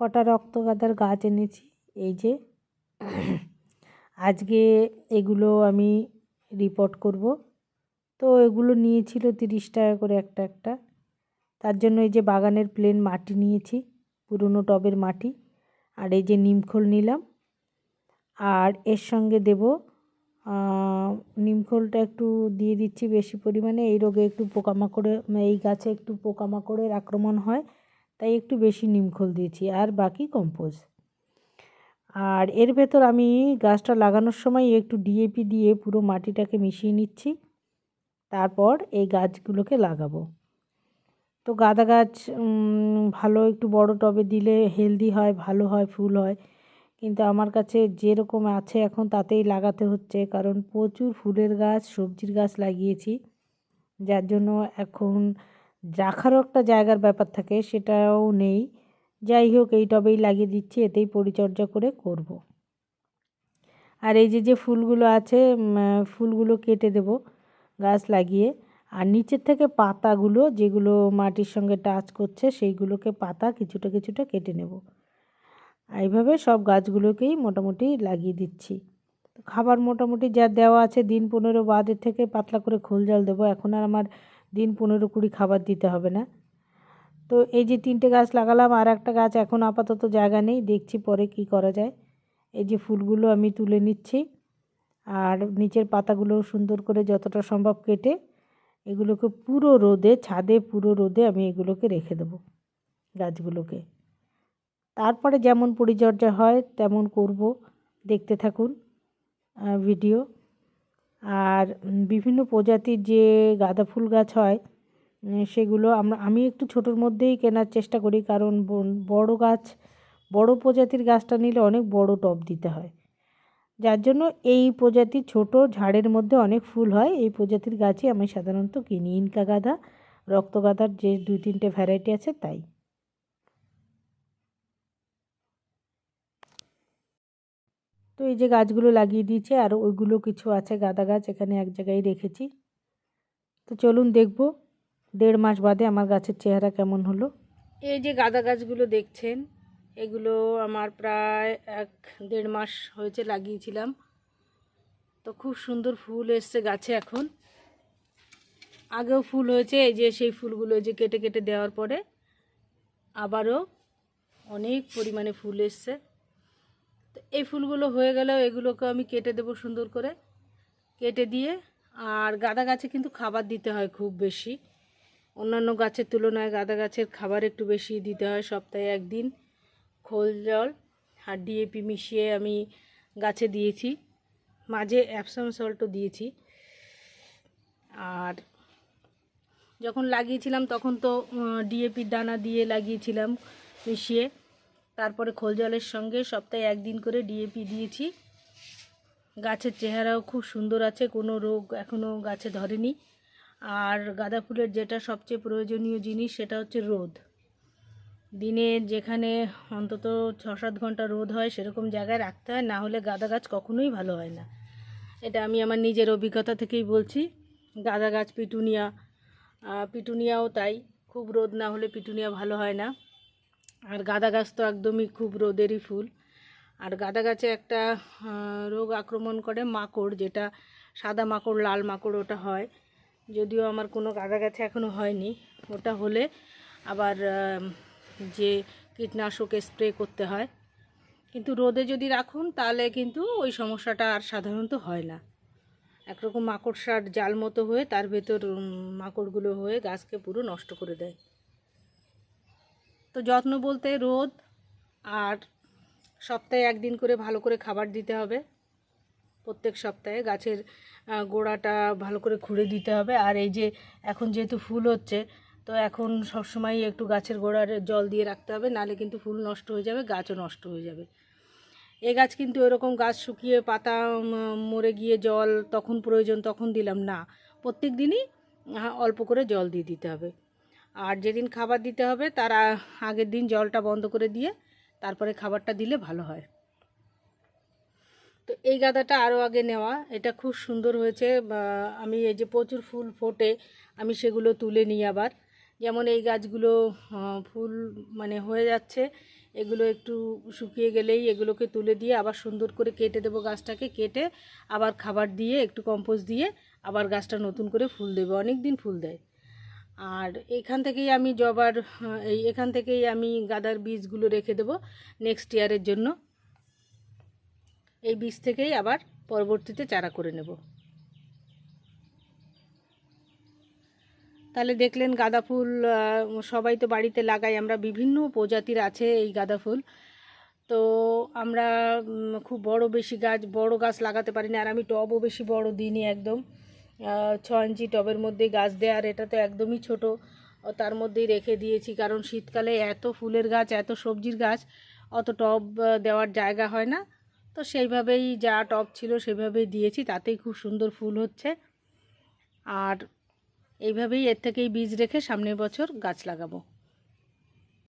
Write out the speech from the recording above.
কটা রক্ত রক্তগাঁদার গাছ এনেছি, এই যে। আজকে এগুলো আমি রিপোর্ট করব। তো এগুলো নিয়েছিল তিরিশ টাকা করে একটা একটা। তার জন্য এই যে বাগানের প্লেন মাটি নিয়েছি, পুরনো টবের মাটি। আর এই যে নিমখোল নিলাম। আর এর সঙ্গে দেব নিমখোলটা একটু দিয়ে দিচ্ছি বেশি পরিমাণে। এই রোগে একটু পোকামাকড়ে, এই গাছে একটু পোকামাকড়ের আক্রমণ হয়। তাই একটু বেশি নিমখোল দিয়েছি আর বাকি কম্পোজ আর এর ভেতর আমি গাছটা লাগানোর সময় একটু ডিএপি দিয়ে পুরো মাটিটাকে মিশিয়ে নিচ্ছি। তারপর এই গাছগুলোকে লাগাবো। তো গাঁদা গাছ ভালো একটু বড় টবে দিলে হেলদি হয়, ভালো হয়, ফুল হয়। কিন্তু আমার কাছে যেরকম আছে এখন তাতেই লাগাতে হচ্ছে, কারণ প্রচুর ফুলের গাছ, সবজির গাছ লাগিয়েছি। যার জন্য এখন রাখারও একটা জায়গার ব্যাপার থাকে, সেটাও নেই। যাই হোক, এই টবেই লাগিয়ে দিচ্ছি, এতেই পরিচর্যা করে করব। আর এই যে যে ফুলগুলো আছে ফুলগুলো কেটে দেব গাছ লাগিয়ে। আর নিচের থেকে পাতাগুলো, যেগুলো মাটির সঙ্গে টাচ করছে, সেইগুলোকে পাতা কিছুটা কিছুটা কেটে নেব। এইভাবে সব গাছগুলোকেই মোটামুটি লাগিয়ে দিচ্ছি। খাবার মোটামুটি যা দেওয়া আছে, দিন পনেরো বাদের থেকে পাতলা করে খোল জল দেবো। এখন আর আমার দিন পনেরো কুড়ি খাবার দিতে হবে না। তো এই যে তিনটে গাছ লাগালাম, আর একটা গাছ এখন আপাতত জায়গা নেই, দেখছি পরে কি করা যায়। এই যে ফুলগুলো আমি তুলে নিচ্ছি, আর নিচের পাতাগুলো সুন্দর করে যতটা সম্ভব কেটে এগুলোকে পুরো রোদে, ছাদে পুরো রোদে আমি এগুলোকে রেখে দেবো গাছগুলোকে। তারপরে যেমন পরিচর্যা হয়, তেমন করব। দেখতে থাকুন ভিডিও। আর বিভিন্ন প্রজাতির যে গাঁদা ফুল গাছ হয় সেগুলো আমরা, আমি একটু ছোটোর মধ্যেই কেনার চেষ্টা করি, কারণ বড় গাছ, বড় প্রজাতির গাছটা নিলে অনেক বড় টব দিতে হয়। যার জন্য এই প্রজাতির ছোট ঝাড়ের মধ্যে অনেক ফুল হয়। এই প্রজাতির গাছই আমি সাধারণত কিনি। ইনকা গাঁদা, রক্ত গাঁদার যে দুই তিনটে ভ্যারাইটি আছে, তাই। তো এই যে গাছগুলো লাগিয়ে দিয়েছে আর ওইগুলো কিছু আছে, গাঁদা গাছ এখানে এক জায়গায় রেখেছি। তো চলুন দেখব, দেড় মাস বাদে আমার গাছের চেহারা কেমন হলো। এই যে গাঁদা গাছগুলো দেখছেন, এগুলো আমার প্রায় এক দেড় মাস হয়েছে লাগিয়েছিলাম। তো খুব সুন্দর ফুল এসছে গাছে এখন। আগেও ফুল হয়েছে, এই যে সেই ফুলগুলো যে কেটে কেটে দেওয়ার পরে আবারও অনেক পরিমাণে ফুল এসছে। তো এই ফুলগুলো হয়ে গেলেও এগুলোকে আমি কেটে দেবো সুন্দর করে। কেটে দিয়ে, আর গাঁদা গাছে কিন্তু খাবার দিতে হয় খুব বেশি। অন্যান্য গাছের তুলনায় গাঁদা গাছের খাবার একটু বেশি দিতে হয় সপ্তাহে একদিন। খোল জল আর ডিএপি মিশিয়ে আমি গাছে দিয়েছি। মাঝে অ্যাপসাম সল্টও দিয়েছি। আর যখন লাগিয়েছিলাম তখন তো ডিএপির দানা দিয়ে লাগিয়েছিলাম মিশিয়ে। তারপরে খোল জলের সঙ্গে সপ্তাহে একদিন করে ডিএপি দিয়েছি। গাছের চেহারাও খুব সুন্দর আছে, কোনো রোগ এখনও গাছে ধরেনি। আর গাঁদা ফুলের যেটা সবচেয়ে প্রয়োজনীয় জিনিস সেটা হচ্ছে রোদ। দিনে যেখানে অন্তত ছ সাত ঘণ্টা রোদ হয় সেরকম জায়গায় রাখতে হয়, না হলে গাঁদা গাছ কখনোই ভালো হয় না। এটা আমি আমার নিজের অভিজ্ঞতা থেকেই বলছি। গাঁদা গাছ, পিটুনিয়া পিটুনিয়াও তাই, খুব রোদ না হলে পিটুনিয়া ভালো হয় না। আর গাঁদা গাছ তো একদমই খুব রোদেরই ফুল। আর গাঁদা গাছে একটা রোগ আক্রমণ করে মাকড়, যেটা সাদা মাকড়, লাল মাকড় ওটা হয়। যদিও আমার কোনো গাঁদা গাছে এখনও হয়নি, ওটা হলে আবার যে কীটনাশক স্প্রে করতে হয়। কিন্তু রোদে যদি রাখুন, তাহলে কিন্তু ওই সমস্যাটা আর সাধারণত হয় না। একরকম মাকড়সার জাল মতো হয়ে তার ভেতর মাকড়গুলো হয়ে গাছকে পুরো নষ্ট করে দেয়। তো যত্ন বলতে রোদ আর সপ্তাহে একদিন করে ভালো করে খাবার দিতে হবে। প্রত্যেক সপ্তাহে গাছের গোড়াটা ভালো করে খুঁড়ে দিতে হবে। আর এই যে এখন যেহেতু ফুল হচ্ছে, তো এখন সবসময় একটু গাছের গোড়ার জল দিয়ে রাখতে হবে নালে কিন্তু ফুল নষ্ট হয়ে যাবে, গাছও নষ্ট হয়ে যাবে। এ গাছ কিন্তু এরকম গাছ শুকিয়ে পাতা মরে গিয়ে জল তখন প্রয়োজন তখন দিলাম, না। প্রত্যেক দিনই অল্প করে জল দিয়ে দিতে হবে। আর যেদিন খাবার দিতে হবে, তার আগের দিন জলটা বন্ধ করে দিয়ে তারপরে খাবারটা দিলে ভালো হয়। তো এই গাদাটা আরও আগে নেওয়া। এটা খুব সুন্দর হয়েছে। আমি এই যে প্রচুর ফুল ফোটে, আমি সেগুলো তুলে নিই আবার। যেমন এই গাছগুলো ফুল মানে হয়ে যাচ্ছে, এগুলো একটু শুকিয়ে গেলেই এগুলোকে তুলে দিয়ে আবার সুন্দর করে কেটে দেবো গাছটাকে। কেটে আবার খাবার দিয়ে, একটু কম্পোস্ট দিয়ে আবার গাছটা নতুন করে ফুল দেবে। অনেক দিন ফুল দেয়। আর এখান থেকেই আমি জবার, এই এখান থেকেই আমি গাদার বীজগুলো রেখে দেবো নেক্সট ইয়ারের জন্য। এই বীজ থেকেই আবার পরবর্তীতে চারা করে নেব। তাহলে দেখলেন গাঁদা ফুল সবাই তো বাড়িতে লাগাই, আমরা বিভিন্ন প্রজাতির আছে এই গাঁদা ফুল। তো আমরা খুব বড় বেশি গাছ, বড় গাছ লাগাতে পারি না আর আমি টবও বেশি বড় দিইনি একদম। ছ ইঞ্চি টবের মধ্যেই গাছ দেয়, আর এটা তো একদমই ছোট। তার মধ্যেই রেখে দিয়েছি, কারণ শীতকালে এত ফুলের গাছ, এত সবজির গাছ, অত টব দেওয়ার জায়গা হয় না। তো সেইভাবেই যা টব ছিল সেভাবেই দিয়েছি, তাতেই খুব সুন্দর ফুল হচ্ছে। আর এইভাবেই এর থেকেই বীজ রেখে সামনের বছর গাছ লাগাবো।